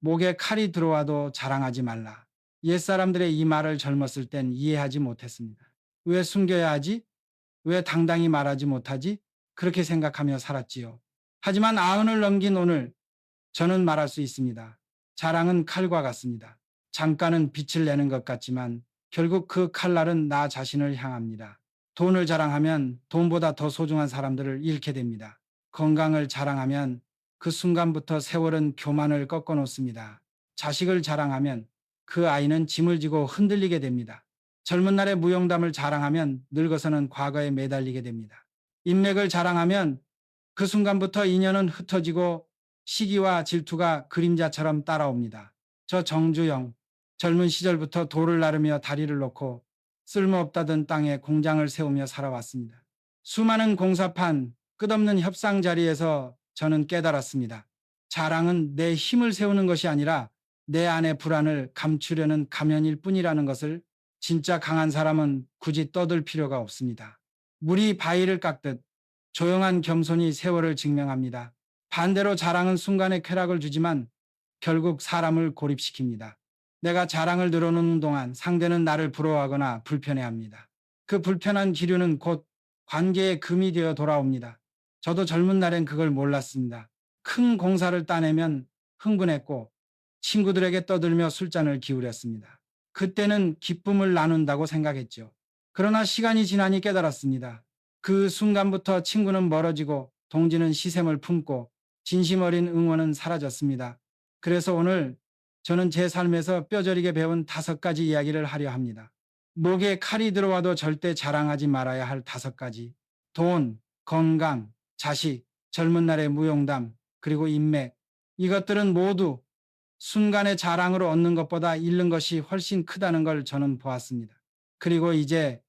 목에 칼이 들어와도 자랑하지 말라. 옛사람들의 이 말을 젊었을 땐 이해하지 못했습니다. 왜 숨겨야 하지? 왜 당당히 말하지 못하지? 그렇게 생각하며 살았지요. 하지만 아흔을 넘긴 오늘 저는 말할 수 있습니다. 자랑은 칼과 같습니다. 잠깐은 빛을 내는 것 같지만 결국 그 칼날은 나 자신을 향합니다. 돈을 자랑하면 돈보다 더 소중한 사람들을 잃게 됩니다. 건강을 자랑하면 그 순간부터 세월은 교만을 꺾어 놓습니다. 자식을 자랑하면 그 아이는 짐을 지고 흔들리게 됩니다. 젊은 날의 무용담을 자랑하면 늙어서는 과거에 매달리게 됩니다. 인맥을 자랑하면 그 순간부터 인연은 흩어지고 시기와 질투가 그림자처럼 따라옵니다. 저 정주영, 젊은 시절부터 돌을 나르며 다리를 놓고 쓸모없다던 땅에 공장을 세우며 살아왔습니다. 수많은 공사판, 끝없는 협상 자리에서 저는 깨달았습니다. 자랑은 내 힘을 세우는 것이 아니라 내 안의 불안을 감추려는 가면일 뿐이라는 것을 진짜 강한 사람은 굳이 떠들 필요가 없습니다. 물이 바위를 깎듯 조용한 겸손이 세월을 증명합니다. 반대로 자랑은 순간의 쾌락을 주지만 결국 사람을 고립시킵니다. 내가 자랑을 늘어놓는 동안 상대는 나를 부러워하거나 불편해합니다. 그 불편한 기류는 곧 관계의 금이 되어 돌아옵니다. 저도 젊은 날엔 그걸 몰랐습니다. 큰 공사를 따내면 흥분했고 친구들에게 떠들며 술잔을 기울였습니다. 그때는 기쁨을 나눈다고 생각했죠. 그러나 시간이 지나니 깨달았습니다. 그 순간부터 친구는 멀어지고 동지는 시샘을 품고 진심 어린 응원은 사라졌습니다. 그래서 오늘 저는 제 삶에서 뼈저리게 배운 다섯 가지 이야기를 하려 합니다. 목에 칼이 들어와도 절대 자랑하지 말아야 할 다섯 가지. 돈, 건강, 자식, 젊은 날의 무용담, 그리고 인맥. 이것들은 모두 순간의 자랑으로 얻는 것보다 잃는 것이 훨씬 크다는 걸 저는 보았습니다. 그리고 이제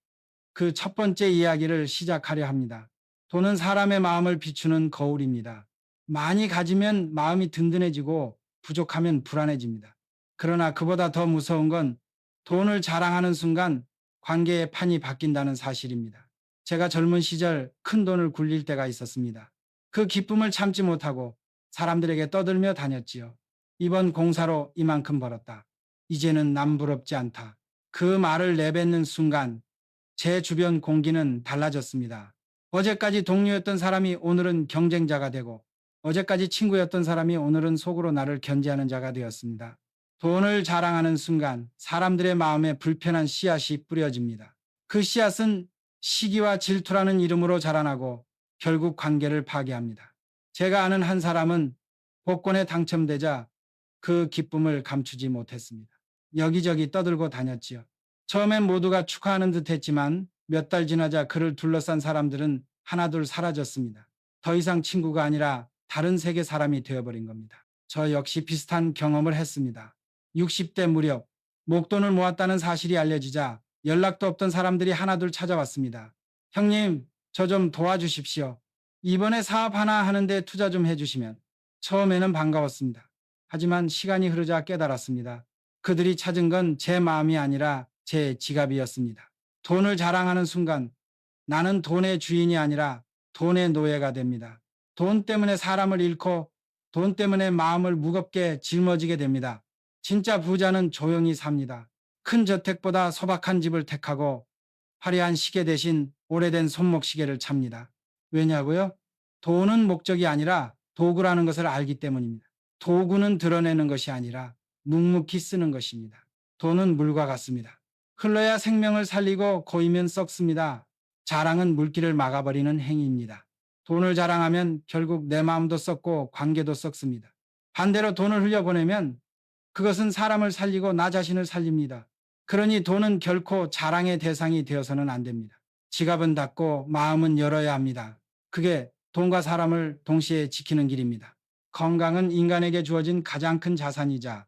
그 첫 번째 이야기를 시작하려 합니다. 돈은 사람의 마음을 비추는 거울입니다. 많이 가지면 마음이 든든해지고 부족하면 불안해집니다. 그러나 그보다 더 무서운 건 돈을 자랑하는 순간 관계의 판이 바뀐다는 사실입니다. 제가 젊은 시절 큰 돈을 굴릴 때가 있었습니다. 그 기쁨을 참지 못하고 사람들에게 떠들며 다녔지요. 이번 공사로 이만큼 벌었다. 이제는 남 부럽지 않다. 그 말을 내뱉는 순간 제 주변 공기는 달라졌습니다. 어제까지 동료였던 사람이 오늘은 경쟁자가 되고 어제까지 친구였던 사람이 오늘은 속으로 나를 견제하는 자가 되었습니다. 돈을 자랑하는 순간 사람들의 마음에 불편한 씨앗이 뿌려집니다. 그 씨앗은 시기와 질투라는 이름으로 자라나고 결국 관계를 파괴합니다. 제가 아는 한 사람은 복권에 당첨되자 그 기쁨을 감추지 못했습니다. 여기저기 떠들고 다녔지요. 처음엔 모두가 축하하는 듯 했지만 몇 달 지나자 그를 둘러싼 사람들은 하나둘 사라졌습니다. 더 이상 친구가 아니라 다른 세계 사람이 되어버린 겁니다. 저 역시 비슷한 경험을 했습니다. 60대 무렵 목돈을 모았다는 사실이 알려지자 연락도 없던 사람들이 하나둘 찾아왔습니다. 형님, 저 좀 도와주십시오. 이번에 사업 하나 하는데 투자 좀 해주시면. 처음에는 반가웠습니다. 하지만 시간이 흐르자 깨달았습니다. 그들이 찾은 건 제 마음이 아니라 제 지갑이었습니다. 돈을 자랑하는 순간 나는 돈의 주인이 아니라 돈의 노예가 됩니다. 돈 때문에 사람을 잃고 돈 때문에 마음을 무겁게 짊어지게 됩니다. 진짜 부자는 조용히 삽니다. 큰 저택보다 소박한 집을 택하고 화려한 시계 대신 오래된 손목 시계를 찹니다. 왜냐고요? 돈은 목적이 아니라 도구라는 것을 알기 때문입니다. 도구는 드러내는 것이 아니라 묵묵히 쓰는 것입니다. 돈은 물과 같습니다. 흘러야 생명을 살리고 고이면 썩습니다. 자랑은 물길을 막아버리는 행위입니다. 돈을 자랑하면 결국 내 마음도 썩고 관계도 썩습니다. 반대로 돈을 흘려보내면 그것은 사람을 살리고 나 자신을 살립니다. 그러니 돈은 결코 자랑의 대상이 되어서는 안 됩니다. 지갑은 닫고 마음은 열어야 합니다. 그게 돈과 사람을 동시에 지키는 길입니다. 건강은 인간에게 주어진 가장 큰 자산이자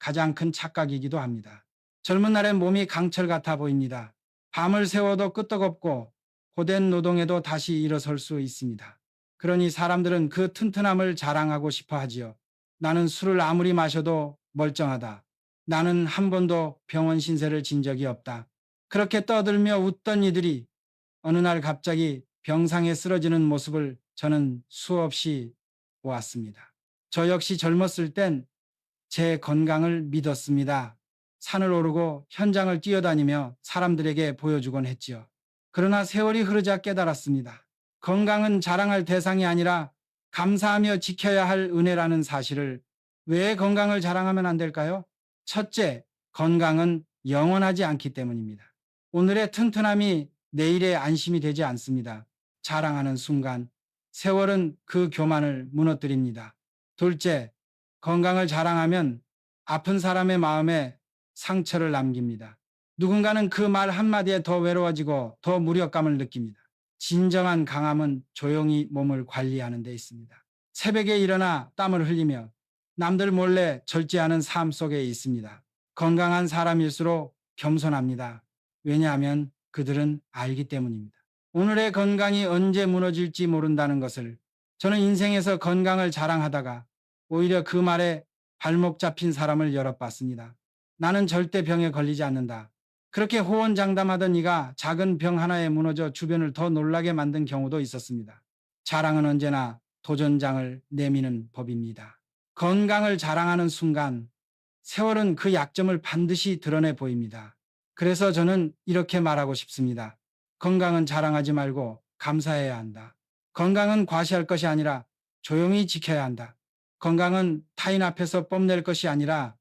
가장 큰 착각이기도 합니다. 젊은 날엔 몸이 강철 같아 보입니다. 밤을 새워도 끄떡없고 고된 노동에도 다시 일어설 수 있습니다. 그러니 사람들은 그 튼튼함을 자랑하고 싶어 하지요. 나는 술을 아무리 마셔도 멀쩡하다. 나는 한 번도 병원 신세를 진 적이 없다. 그렇게 떠들며 웃던 이들이 어느 날 갑자기 병상에 쓰러지는 모습을 저는 수없이 보았습니다. 저 역시 젊었을 땐 제 건강을 믿었습니다. 산을 오르고 현장을 뛰어다니며 사람들에게 보여주곤 했지요. 그러나 세월이 흐르자 깨달았습니다. 건강은 자랑할 대상이 아니라 감사하며 지켜야 할 은혜라는 사실을 왜 건강을 자랑하면 안 될까요? 첫째, 건강은 영원하지 않기 때문입니다. 오늘의 튼튼함이 내일의 안심이 되지 않습니다. 자랑하는 순간 세월은 그 교만을 무너뜨립니다. 둘째, 건강을 자랑하면 아픈 사람의 마음에 상처를 남깁니다. 누군가는 그 말 한마디에 더 외로워지고 더 무력감을 느낍니다. 진정한 강함은 조용히 몸을 관리하는 데 있습니다. 새벽에 일어나 땀을 흘리며 남들 몰래 절제하는 삶 속에 있습니다. 건강한 사람일수록 겸손합니다. 왜냐하면 그들은 알기 때문입니다. 오늘의 건강이 언제 무너질지 모른다는 것을 저는 인생에서 건강을 자랑하다가 오히려 그 말에 발목 잡힌 사람을 여러 봤습니다. 나는 절대 병에 걸리지 않는다. 그렇게 호언장담하던 이가 작은 병 하나에 무너져 주변을 더 놀라게 만든 경우도 있었습니다. 자랑은 언제나 도전장을 내미는 법입니다. 건강을 자랑하는 순간 세월은 그 약점을 반드시 드러내 보입니다. 그래서 저는 이렇게 말하고 싶습니다. 건강은 자랑하지 말고 감사해야 한다. 건강은 과시할 것이 아니라 조용히 지켜야 한다. 건강은 타인 앞에서 뽐낼 것이 아니라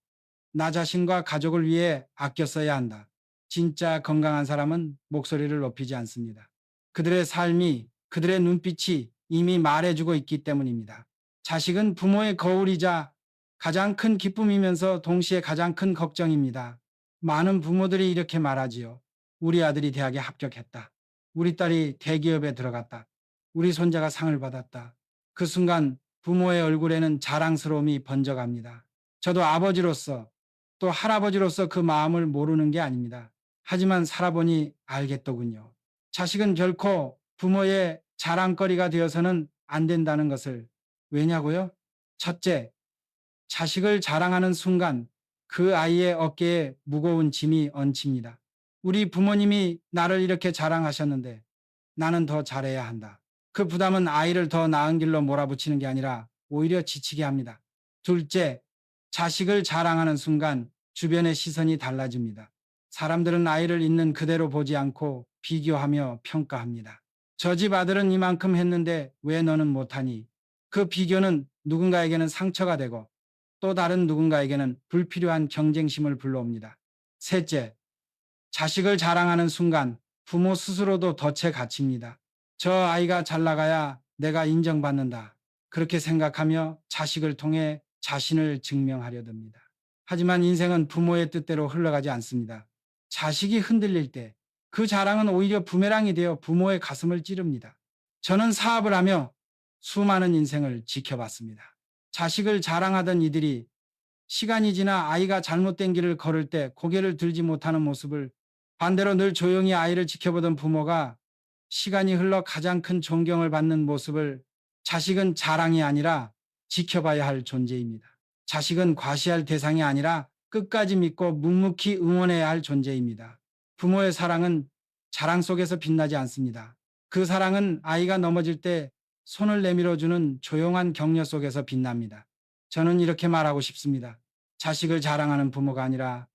나 자신과 가족을 위해 아껴 써야 한다. 진짜 건강한 사람은 목소리를 높이지 않습니다. 그들의 삶이, 그들의 눈빛이 이미 말해주고 있기 때문입니다. 자식은 부모의 거울이자 가장 큰 기쁨이면서 동시에 가장 큰 걱정입니다. 많은 부모들이 이렇게 말하지요. 우리 아들이 대학에 합격했다. 우리 딸이 대기업에 들어갔다. 우리 손자가 상을 받았다. 그 순간 부모의 얼굴에는 자랑스러움이 번져갑니다. 저도 아버지로서 또 할아버지로서 그 마음을 모르는 게 아닙니다. 하지만 살아보니 알겠더군요. 자식은 결코 부모의 자랑거리가 되어서는 안 된다는 것을 왜냐고요? 첫째, 자식을 자랑하는 순간 그 아이의 어깨에 무거운 짐이 얹힙니다. 우리 부모님이 나를 이렇게 자랑하셨는데 나는 더 잘해야 한다. 그 부담은 아이를 더 나은 길로 몰아붙이는 게 아니라 오히려 지치게 합니다. 둘째, 자식을 자랑하는 순간 주변의 시선이 달라집니다. 사람들은 아이를 있는 그대로 보지 않고 비교하며 평가합니다. 저 집 아들은 이만큼 했는데 왜 너는 못하니? 그 비교는 누군가에게는 상처가 되고 또 다른 누군가에게는 불필요한 경쟁심을 불러옵니다. 셋째, 자식을 자랑하는 순간 부모 스스로도 덫에 갇힙니다. 저 아이가 잘 나가야 내가 인정받는다. 그렇게 생각하며 자식을 통해 자신을 증명하려 듭니다. 하지만 인생은 부모의 뜻대로 흘러가지 않습니다. 자식이 흔들릴 때 그 자랑은 오히려 부메랑이 되어 부모의 가슴을 찌릅니다. 저는 사업을 하며 수많은 인생을 지켜봤습니다. 자식을 자랑하던 이들이 시간이 지나 아이가 잘못된 길을 걸을 때 고개를 들지 못하는 모습을 반대로 늘 조용히 아이를 지켜보던 부모가 시간이 흘러 가장 큰 존경을 받는 모습을 자식은 자랑이 아니라 지켜봐야 할 존재입니다. 자식은 과시할 대상이 아니라 끝까지 믿고 묵묵히 응원해야 할 존재입니다. 부모의 사랑은 자랑 속에서 빛나지 않습니다. 그 사랑은 아이가 넘어질 때 손을 내밀어주는 조용한 격려 속에서 빛납니다. 저는 이렇게 말하고 싶습니다. 자식을 자랑하는 부모가 아니라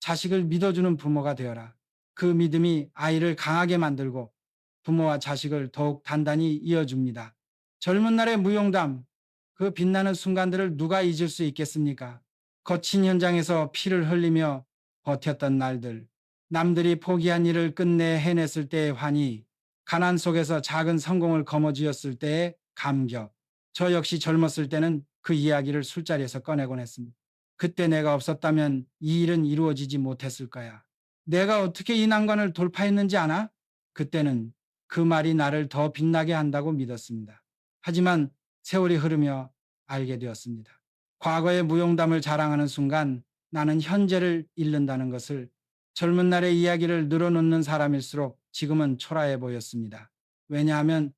자식을 믿어주는 부모가 되어라. 그 믿음이 아이를 강하게 만들고 부모와 자식을 더욱 단단히 이어줍니다. 젊은 날의 무용담, 그 빛나는 순간들을 누가 잊을 수 있겠습니까? 거친 현장에서 피를 흘리며 버텼던 날들, 남들이 포기한 일을 끝내 해냈을 때의 환희, 가난 속에서 작은 성공을 거머쥐었을 때의 감격. 저 역시 젊었을 때는 그 이야기를 술자리에서 꺼내곤 했습니다. 그때 내가 없었다면 이 일은 이루어지지 못했을 거야. 내가 어떻게 이 난관을 돌파했는지 아나? 그때는 그 말이 나를 더 빛나게 한다고 믿었습니다. 하지만 세월이 흐르며 알게 되었습니다. 과거의 무용담을 자랑하는 순간 나는 현재를 잃는다는 것을 젊은 날의 이야기를 늘어놓는 사람일수록 지금은 초라해 보였습니다. 왜냐하면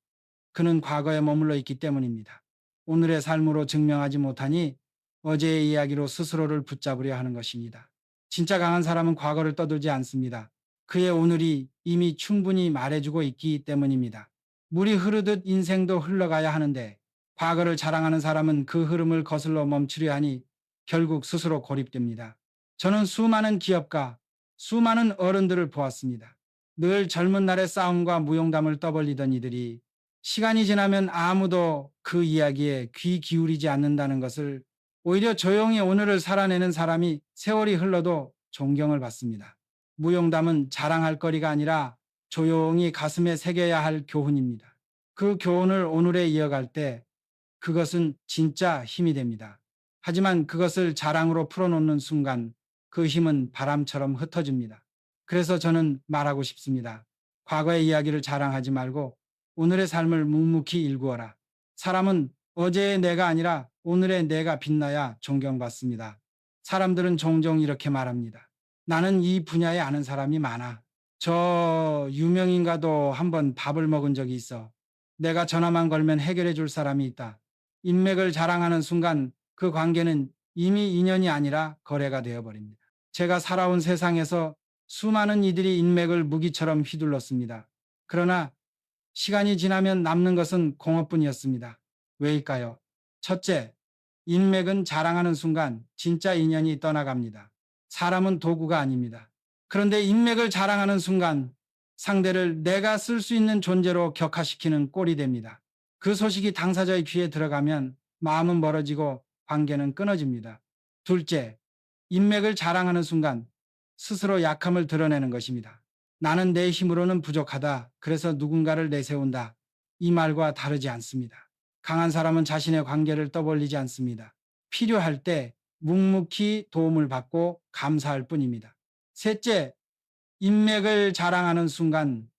그는 과거에 머물러 있기 때문입니다. 오늘의 삶으로 증명하지 못하니 어제의 이야기로 스스로를 붙잡으려 하는 것입니다. 진짜 강한 사람은 과거를 떠들지 않습니다. 그의 오늘이 이미 충분히 말해주고 있기 때문입니다. 물이 흐르듯 인생도 흘러가야 하는데 과거를 자랑하는 사람은 그 흐름을 거슬러 멈추려 하니 결국 스스로 고립됩니다. 저는 수많은 기업가, 수많은 어른들을 보았습니다. 늘 젊은 날의 싸움과 무용담을 떠벌리던 이들이 시간이 지나면 아무도 그 이야기에 귀 기울이지 않는다는 것을 오히려 조용히 오늘을 살아내는 사람이 세월이 흘러도 존경을 받습니다. 무용담은 자랑할 거리가 아니라 조용히 가슴에 새겨야 할 교훈입니다. 그 교훈을 오늘에 이어갈 때 그것은 진짜 힘이 됩니다. 하지만 그것을 자랑으로 풀어놓는 순간 그 힘은 바람처럼 흩어집니다. 그래서 저는 말하고 싶습니다. 과거의 이야기를 자랑하지 말고 오늘의 삶을 묵묵히 일구어라. 사람은 어제의 내가 아니라 오늘의 내가 빛나야 존경받습니다. 사람들은 종종 이렇게 말합니다. 나는 이 분야에 아는 사람이 많아. 저 유명인가도 한번 밥을 먹은 적이 있어. 내가 전화만 걸면 해결해 줄 사람이 있다. 인맥을 자랑하는 순간 그 관계는 이미 인연이 아니라 거래가 되어버립니다. 제가 살아온 세상에서 수많은 이들이 인맥을 무기처럼 휘둘렀습니다. 그러나 시간이 지나면 남는 것은 공허뿐이었습니다. 왜일까요? 첫째, 인맥은 자랑하는 순간 진짜 인연이 떠나갑니다. 사람은 도구가 아닙니다. 그런데 인맥을 자랑하는 순간 상대를 내가 쓸 수 있는 존재로 격화시키는 꼴이 됩니다. 그 소식이 당사자의 귀에 들어가면 마음은 멀어지고 관계는 끊어집니다. 둘째, 인맥을 자랑하는 순간 스스로 약함을 드러내는 것입니다. 나는 내 힘으로는 부족하다. 그래서 누군가를 내세운다. 이 말과 다르지 않습니다. 강한 사람은 자신의 관계를 떠벌리지 않습니다. 필요할 때 묵묵히 도움을 받고 감사할 뿐입니다. 셋째, 인맥을 자랑하는 순간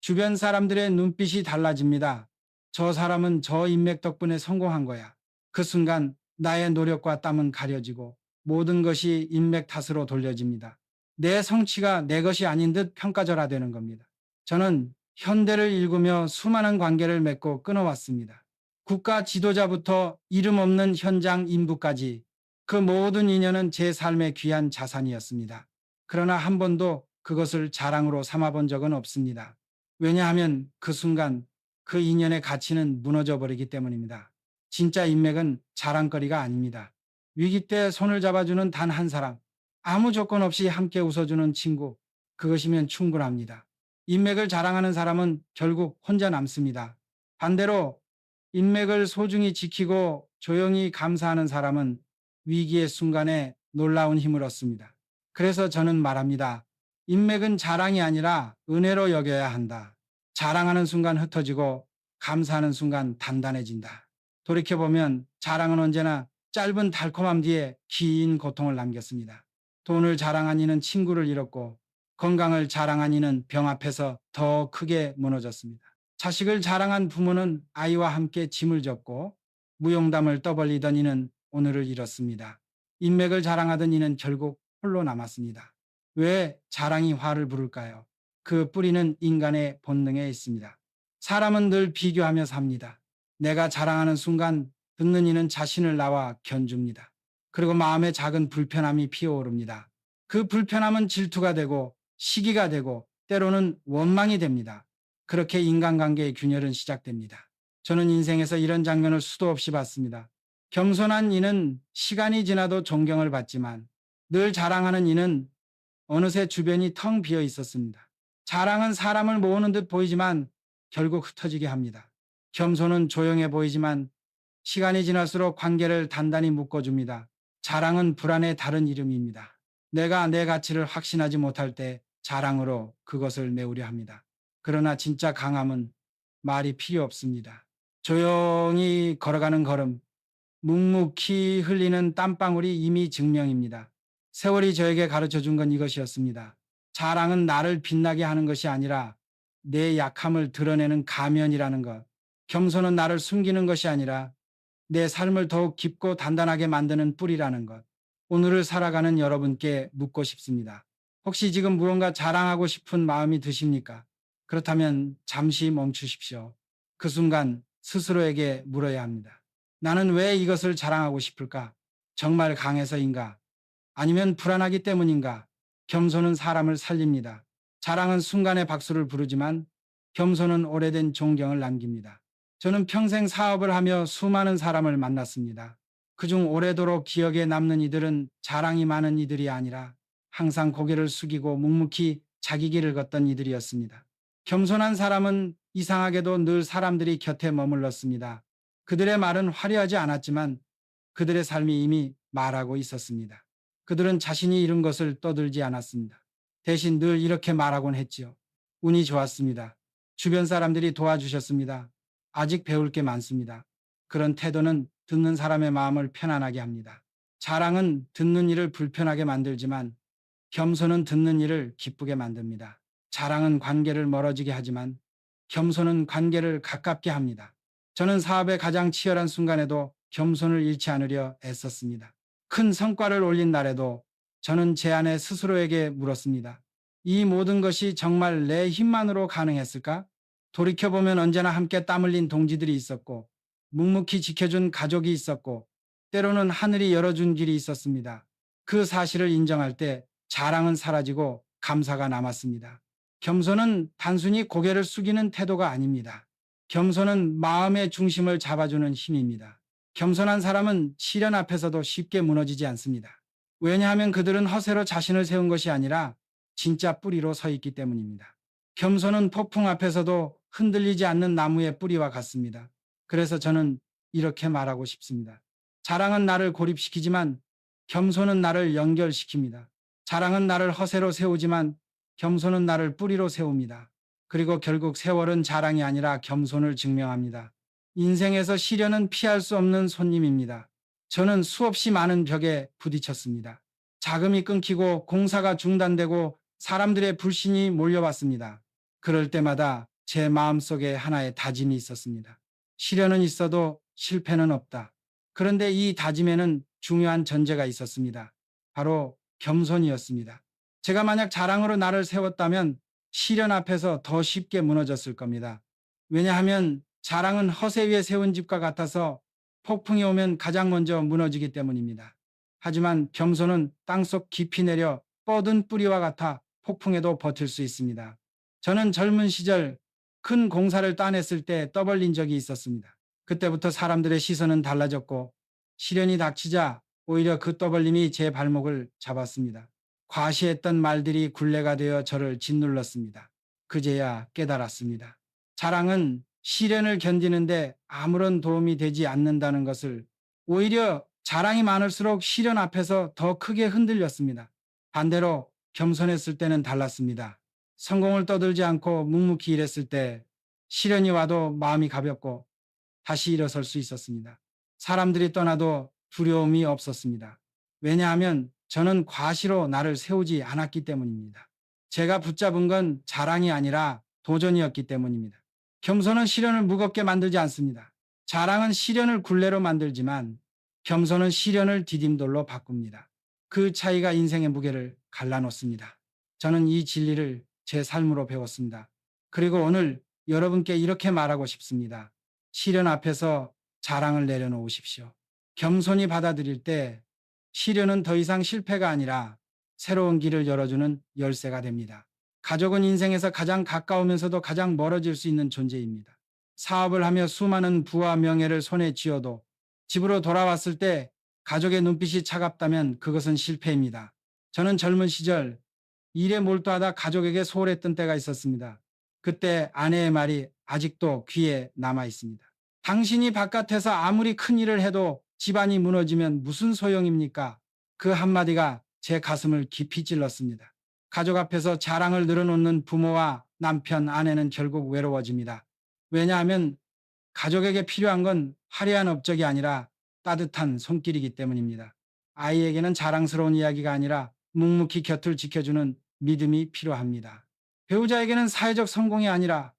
주변 사람들의 눈빛이 달라집니다. 저 사람은 저 인맥 덕분에 성공한 거야. 그 순간 나의 노력과 땀은 가려지고 모든 것이 인맥 탓으로 돌려집니다. 내 성취가 내 것이 아닌 듯 평가절하되는 겁니다. 저는 현대를 읽으며 수많은 관계를 맺고 끊어왔습니다. 국가 지도자부터 이름 없는 현장 인부까지 그 모든 인연은 제 삶의 귀한 자산이었습니다. 그러나 한 번도 그것을 자랑으로 삼아본 적은 없습니다. 왜냐하면 그 순간 그 인연의 가치는 무너져 버리기 때문입니다. 진짜 인맥은 자랑거리가 아닙니다. 위기 때 손을 잡아주는 단 한 사람, 아무 조건 없이 함께 웃어주는 친구, 그것이면 충분합니다. 인맥을 자랑하는 사람은 결국 혼자 남습니다. 반대로 인맥을 소중히 지키고 조용히 감사하는 사람은 위기의 순간에 놀라운 힘을 얻습니다. 그래서 저는 말합니다. 인맥은 자랑이 아니라 은혜로 여겨야 한다. 자랑하는 순간 흩어지고 감사하는 순간 단단해진다. 돌이켜보면 자랑은 언제나 짧은 달콤함 뒤에 긴 고통을 남겼습니다. 돈을 자랑한 이는 친구를 잃었고 건강을 자랑한 이는 병 앞에서 더 크게 무너졌습니다. 자식을 자랑한 부모는 아이와 함께 짐을 졌고 무용담을 떠벌리던 이는 오늘을 잃었습니다. 인맥을 자랑하던 이는 결국 홀로 남았습니다. 왜 자랑이 화를 부를까요? 그 뿌리는 인간의 본능에 있습니다. 사람은 늘 비교하며 삽니다. 내가 자랑하는 순간 듣는 이는 자신을 나와 견줍니다. 그리고 마음에 작은 불편함이 피어오릅니다. 그 불편함은 질투가 되고 시기가 되고 때로는 원망이 됩니다. 그렇게 인간관계의 균열은 시작됩니다. 저는 인생에서 이런 장면을 수도 없이 봤습니다. 겸손한 이는 시간이 지나도 존경을 받지만 늘 자랑하는 이는 어느새 주변이 텅 비어 있었습니다. 자랑은 사람을 모으는 듯 보이지만 결국 흩어지게 합니다. 겸손은 조용해 보이지만 시간이 지날수록 관계를 단단히 묶어줍니다. 자랑은 불안의 다른 이름입니다. 내가 내 가치를 확신하지 못할 때 자랑으로 그것을 메우려 합니다. 그러나 진짜 강함은 말이 필요 없습니다. 조용히 걸어가는 걸음, 묵묵히 흘리는 땀방울이 이미 증명입니다. 세월이 저에게 가르쳐 준 건 이것이었습니다. 자랑은 나를 빛나게 하는 것이 아니라 내 약함을 드러내는 가면이라는 것. 겸손은 나를 숨기는 것이 아니라 내 삶을 더욱 깊고 단단하게 만드는 뿌리라는 것. 오늘을 살아가는 여러분께 묻고 싶습니다. 혹시 지금 무언가 자랑하고 싶은 마음이 드십니까? 그렇다면 잠시 멈추십시오. 그 순간 스스로에게 물어야 합니다. 나는 왜 이것을 자랑하고 싶을까? 정말 강해서인가? 아니면 불안하기 때문인가? 겸손은 사람을 살립니다. 자랑은 순간의 박수를 부르지만 겸손은 오래된 존경을 남깁니다. 저는 평생 사업을 하며 수많은 사람을 만났습니다. 그중 오래도록 기억에 남는 이들은 자랑이 많은 이들이 아니라 항상 고개를 숙이고 묵묵히 자기 길을 걷던 이들이었습니다. 겸손한 사람은 이상하게도 늘 사람들이 곁에 머물렀습니다. 그들의 말은 화려하지 않았지만 그들의 삶이 이미 말하고 있었습니다. 그들은 자신이 이룬 것을 떠들지 않았습니다. 대신 늘 이렇게 말하곤 했지요. 운이 좋았습니다. 주변 사람들이 도와주셨습니다. 아직 배울 게 많습니다. 그런 태도는 듣는 사람의 마음을 편안하게 합니다. 자랑은 듣는 일을 불편하게 만들지만 겸손은 듣는 일을 기쁘게 만듭니다. 자랑은 관계를 멀어지게 하지만 겸손은 관계를 가깝게 합니다. 저는 사업의 가장 치열한 순간에도 겸손을 잃지 않으려 애썼습니다. 큰 성과를 올린 날에도 저는 제 안에 스스로에게 물었습니다. 이 모든 것이 정말 내 힘만으로 가능했을까? 돌이켜보면 언제나 함께 땀 흘린 동지들이 있었고, 묵묵히 지켜준 가족이 있었고, 때로는 하늘이 열어준 길이 있었습니다. 그 사실을 인정할 때 자랑은 사라지고 감사가 남았습니다. 겸손은 단순히 고개를 숙이는 태도가 아닙니다. 겸손은 마음의 중심을 잡아주는 힘입니다. 겸손한 사람은 시련 앞에서도 쉽게 무너지지 않습니다. 왜냐하면 그들은 허세로 자신을 세운 것이 아니라 진짜 뿌리로 서 있기 때문입니다. 겸손은 폭풍 앞에서도 흔들리지 않는 나무의 뿌리와 같습니다. 그래서 저는 이렇게 말하고 싶습니다. 자랑은 나를 고립시키지만 겸손은 나를 연결시킵니다. 자랑은 나를 허세로 세우지만 겸손은 나를 뿌리로 세웁니다. 그리고 결국 세월은 자랑이 아니라 겸손을 증명합니다. 인생에서 시련은 피할 수 없는 손님입니다. 저는 수없이 많은 벽에 부딪혔습니다. 자금이 끊기고 공사가 중단되고 사람들의 불신이 몰려왔습니다. 그럴 때마다 제 마음속에 하나의 다짐이 있었습니다. 시련은 있어도 실패는 없다. 그런데 이 다짐에는 중요한 전제가 있었습니다. 바로 겸손이었습니다. 제가 만약 자랑으로 나를 세웠다면 시련 앞에서 더 쉽게 무너졌을 겁니다. 왜냐하면 자랑은 허세 위에 세운 집과 같아서 폭풍이 오면 가장 먼저 무너지기 때문입니다. 하지만 겸손은 땅속 깊이 내려 뻗은 뿌리와 같아 폭풍에도 버틸 수 있습니다. 저는 젊은 시절 큰 공사를 따냈을 때 떠벌린 적이 있었습니다. 그때부터 사람들의 시선은 달라졌고 시련이 닥치자 오히려 그 떠벌림이 제 발목을 잡았습니다. 과시했던 말들이 굴레가 되어 저를 짓눌렀습니다. 그제야 깨달았습니다. 자랑은 시련을 견디는데 아무런 도움이 되지 않는다는 것을 오히려 자랑이 많을수록 시련 앞에서 더 크게 흔들렸습니다. 반대로 겸손했을 때는 달랐습니다. 성공을 떠들지 않고 묵묵히 일했을 때 시련이 와도 마음이 가볍고 다시 일어설 수 있었습니다. 사람들이 떠나도 두려움이 없었습니다. 왜냐하면 저는 과시로 나를 세우지 않았기 때문입니다. 제가 붙잡은 건 자랑이 아니라 도전이었기 때문입니다. 겸손은 시련을 무겁게 만들지 않습니다. 자랑은 시련을 굴레로 만들지만 겸손은 시련을 디딤돌로 바꿉니다. 그 차이가 인생의 무게를 갈라놓습니다. 저는 이 진리를 제 삶으로 배웠습니다. 그리고 오늘 여러분께 이렇게 말하고 싶습니다. 시련 앞에서 자랑을 내려놓으십시오. 겸손히 받아들일 때 시련은 더 이상 실패가 아니라 새로운 길을 열어주는 열쇠가 됩니다. 가족은 인생에서 가장 가까우면서도 가장 멀어질 수 있는 존재입니다. 사업을 하며 수많은 부와 명예를 손에 쥐어도 집으로 돌아왔을 때 가족의 눈빛이 차갑다면 그것은 실패입니다. 저는 젊은 시절 일에 몰두하다 가족에게 소홀했던 때가 있었습니다. 그때 아내의 말이 아직도 귀에 남아 있습니다. 당신이 바깥에서 아무리 큰 일을 해도 집안이 무너지면 무슨 소용입니까? 그 한마디가 제 가슴을 깊이 찔렀습니다. 가족 앞에서 자랑을 늘어놓는 부모와 남편, 아내는 결국 외로워집니다. 왜냐하면 가족에게 필요한 건 화려한 업적이 아니라 따뜻한 손길이기 때문입니다. 아이에게는 자랑스러운 이야기가 아니라 묵묵히 곁을 지켜주는 믿음이 필요합니다. 배우자에게는 사회적 성공이 아니라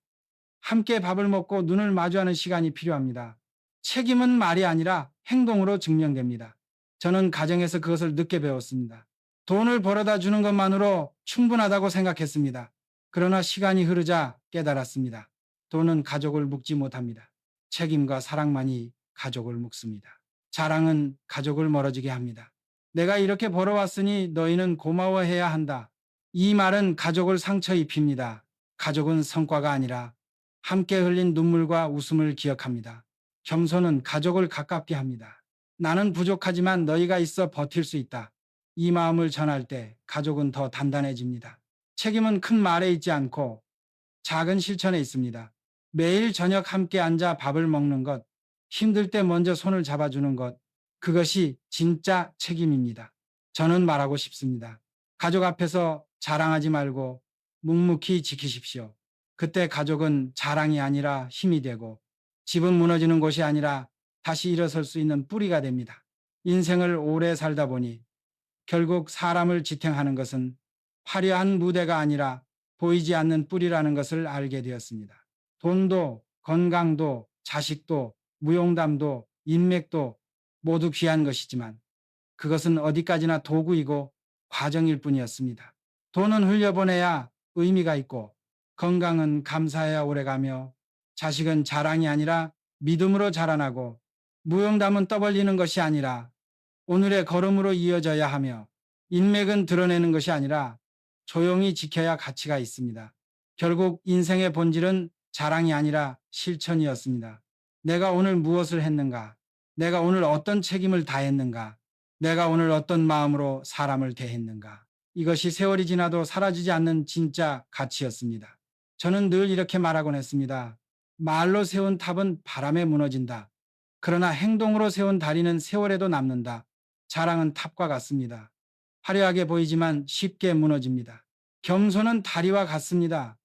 함께 밥을 먹고 눈을 마주하는 시간이 필요합니다. 책임은 말이 아니라 행동으로 증명됩니다. 저는 가정에서 그것을 늦게 배웠습니다. 돈을 벌어다 주는 것만으로 충분하다고 생각했습니다. 그러나 시간이 흐르자 깨달았습니다. 돈은 가족을 묶지 못합니다. 책임과 사랑만이 가족을 묶습니다. 자랑은 가족을 멀어지게 합니다. 내가 이렇게 벌어왔으니 너희는 고마워해야 한다. 이 말은 가족을 상처 입힙니다. 가족은 성과가 아니라 함께 흘린 눈물과 웃음을 기억합니다. 겸손은 가족을 가깝게 합니다. 나는 부족하지만 너희가 있어 버틸 수 있다. 이 마음을 전할 때 가족은 더 단단해집니다. 책임은 큰 말에 있지 않고 작은 실천에 있습니다. 매일 저녁 함께 앉아 밥을 먹는 것, 힘들 때 먼저 손을 잡아주는 것, 그것이 진짜 책임입니다. 저는 말하고 싶습니다. 가족 앞에서 자랑하지 말고 묵묵히 지키십시오. 그때 가족은 자랑이 아니라 힘이 되고 집은 무너지는 곳이 아니라 다시 일어설 수 있는 뿌리가 됩니다. 인생을 오래 살다 보니 결국 사람을 지탱하는 것은 화려한 무대가 아니라 보이지 않는 뿌리라는 것을 알게 되었습니다. 돈도, 건강도, 자식도, 무용담도, 인맥도 모두 귀한 것이지만 그것은 어디까지나 도구이고 과정일 뿐이었습니다. 돈은 흘려보내야 의미가 있고 건강은 감사해야 오래가며 자식은 자랑이 아니라 믿음으로 자라나고 무용담은 떠벌리는 것이 아니라 오늘의 걸음으로 이어져야 하며 인맥은 드러내는 것이 아니라 조용히 지켜야 가치가 있습니다. 결국 인생의 본질은 자랑이 아니라 실천이었습니다. 내가 오늘 무엇을 했는가? 내가 오늘 어떤 책임을 다했는가? 내가 오늘 어떤 마음으로 사람을 대했는가? 이것이 세월이 지나도 사라지지 않는 진짜 가치였습니다. 저는 늘 이렇게 말하곤 했습니다. 말로 세운 탑은 바람에 무너진다. 그러나 행동으로 세운 다리는 세월에도 남는다. 자랑은 탑과 같습니다. 화려하게 보이지만 쉽게 무너집니다. 겸손은 다리와 같습니다.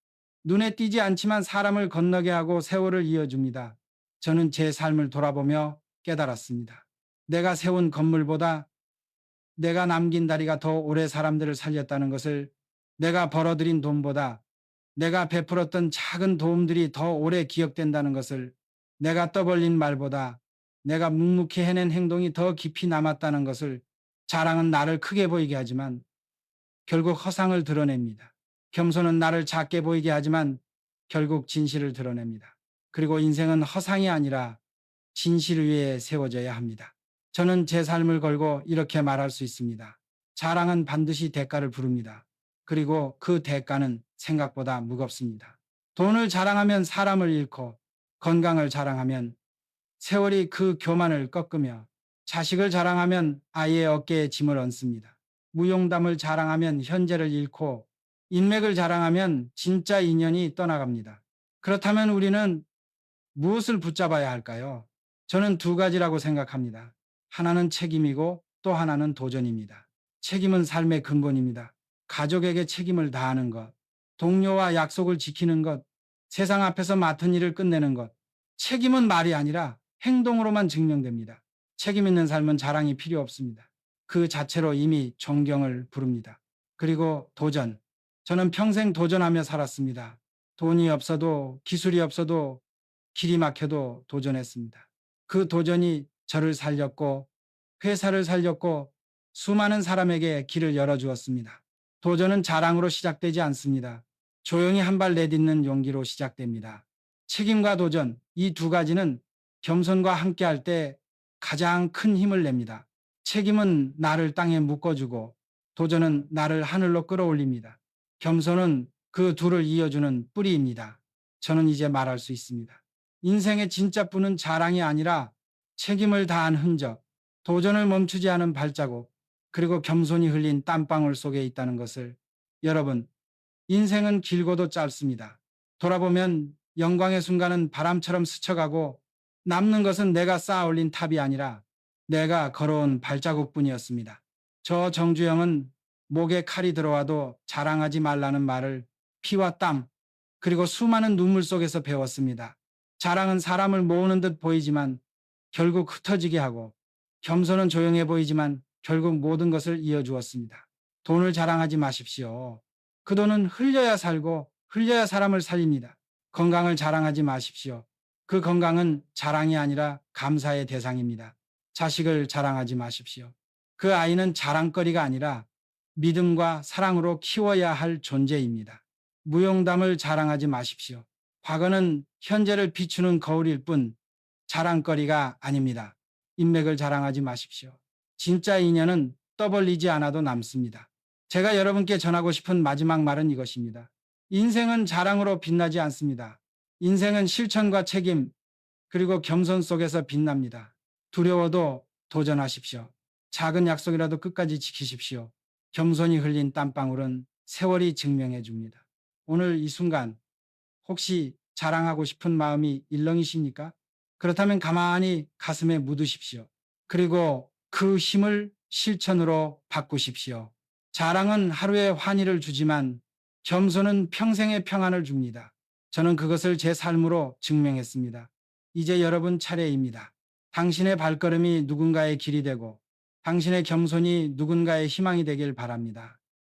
눈에 띄지 않지만 사람을 건너게 하고 세월을 이어줍니다. 저는 제 삶을 돌아보며 깨달았습니다. 내가 세운 건물보다 내가 남긴 다리가 더 오래 사람들을 살렸다는 것을 내가 벌어들인 돈보다 내가 베풀었던 작은 도움들이 더 오래 기억된다는 것을 내가 떠벌린 말보다 내가 묵묵히 해낸 행동이 더 깊이 남았다는 것을 자랑은 나를 크게 보이게 하지만 결국 허상을 드러냅니다. 겸손은 나를 작게 보이게 하지만 결국 진실을 드러냅니다. 그리고 인생은 허상이 아니라 진실 위에 세워져야 합니다. 저는 제 삶을 걸고 이렇게 말할 수 있습니다. 자랑은 반드시 대가를 부릅니다. 그리고 그 대가는 생각보다 무겁습니다. 돈을 자랑하면 사람을 잃고 건강을 자랑하면 세월이 그 교만을 꺾으며 자식을 자랑하면 아이의 어깨에 짐을 얹습니다. 무용담을 자랑하면 현재를 잃고 인맥을 자랑하면 진짜 인연이 떠나갑니다. 그렇다면 우리는 무엇을 붙잡아야 할까요? 저는 두 가지라고 생각합니다. 하나는 책임이고 또 하나는 도전입니다. 책임은 삶의 근본입니다. 가족에게 책임을 다하는 것, 동료와 약속을 지키는 것, 세상 앞에서 맡은 일을 끝내는 것. 책임은 말이 아니라 행동으로만 증명됩니다. 책임 있는 삶은 자랑이 필요 없습니다. 그 자체로 이미 존경을 부릅니다. 그리고 도전. 저는 평생 도전하며 살았습니다. 돈이 없어도 기술이 없어도 길이 막혀도 도전했습니다. 그 도전이 저를 살렸고 회사를 살렸고 수많은 사람에게 길을 열어주었습니다. 도전은 자랑으로 시작되지 않습니다. 조용히 한 발 내딛는 용기로 시작됩니다. 책임과 도전, 이 두 가지는 겸손과 함께할 때 가장 큰 힘을 냅니다. 책임은 나를 땅에 묶어주고 도전은 나를 하늘로 끌어올립니다. 겸손은 그 둘을 이어주는 뿌리입니다. 저는 이제 말할 수 있습니다. 인생의 진짜 뿌는 자랑이 아니라 책임을 다한 흔적, 도전을 멈추지 않은 발자국, 그리고 겸손히 흘린 땀방울 속에 있다는 것을 여러분, 인생은 길고도 짧습니다. 돌아보면 영광의 순간은 바람처럼 스쳐가고 남는 것은 내가 쌓아 올린 탑이 아니라 내가 걸어온 발자국뿐이었습니다. 저 정주영은 목에 칼이 들어와도 자랑하지 말라는 말을 피와 땀, 그리고 수많은 눈물 속에서 배웠습니다. 자랑은 사람을 모으는 듯 보이지만 결국 흩어지게 하고 겸손은 조용해 보이지만 결국 모든 것을 이어주었습니다. 돈을 자랑하지 마십시오. 그 돈은 흘려야 살고 흘려야 사람을 살립니다. 건강을 자랑하지 마십시오. 그 건강은 자랑이 아니라 감사의 대상입니다. 자식을 자랑하지 마십시오. 그 아이는 자랑거리가 아니라 믿음과 사랑으로 키워야 할 존재입니다. 무용담을 자랑하지 마십시오. 과거는 현재를 비추는 거울일 뿐 자랑거리가 아닙니다. 인맥을 자랑하지 마십시오. 진짜 인연은 떠벌리지 않아도 남습니다. 제가 여러분께 전하고 싶은 마지막 말은 이것입니다. 인생은 자랑으로 빛나지 않습니다. 인생은 실천과 책임, 그리고 겸손 속에서 빛납니다. 두려워도 도전하십시오. 작은 약속이라도 끝까지 지키십시오. 겸손히 흘린 땀방울은 세월이 증명해 줍니다. 오늘 이 순간 혹시 자랑하고 싶은 마음이 일렁이십니까? 그렇다면 가만히 가슴에 묻으십시오. 그리고 그 힘을 실천으로 바꾸십시오. 자랑은 하루의 환희를 주지만 겸손은 평생의 평안을 줍니다. 저는 그것을 제 삶으로 증명했습니다. 이제 여러분 차례입니다. 당신의 발걸음이 누군가의 길이 되고 당신의 겸손이 누군가의 희망이 되길 바랍니다.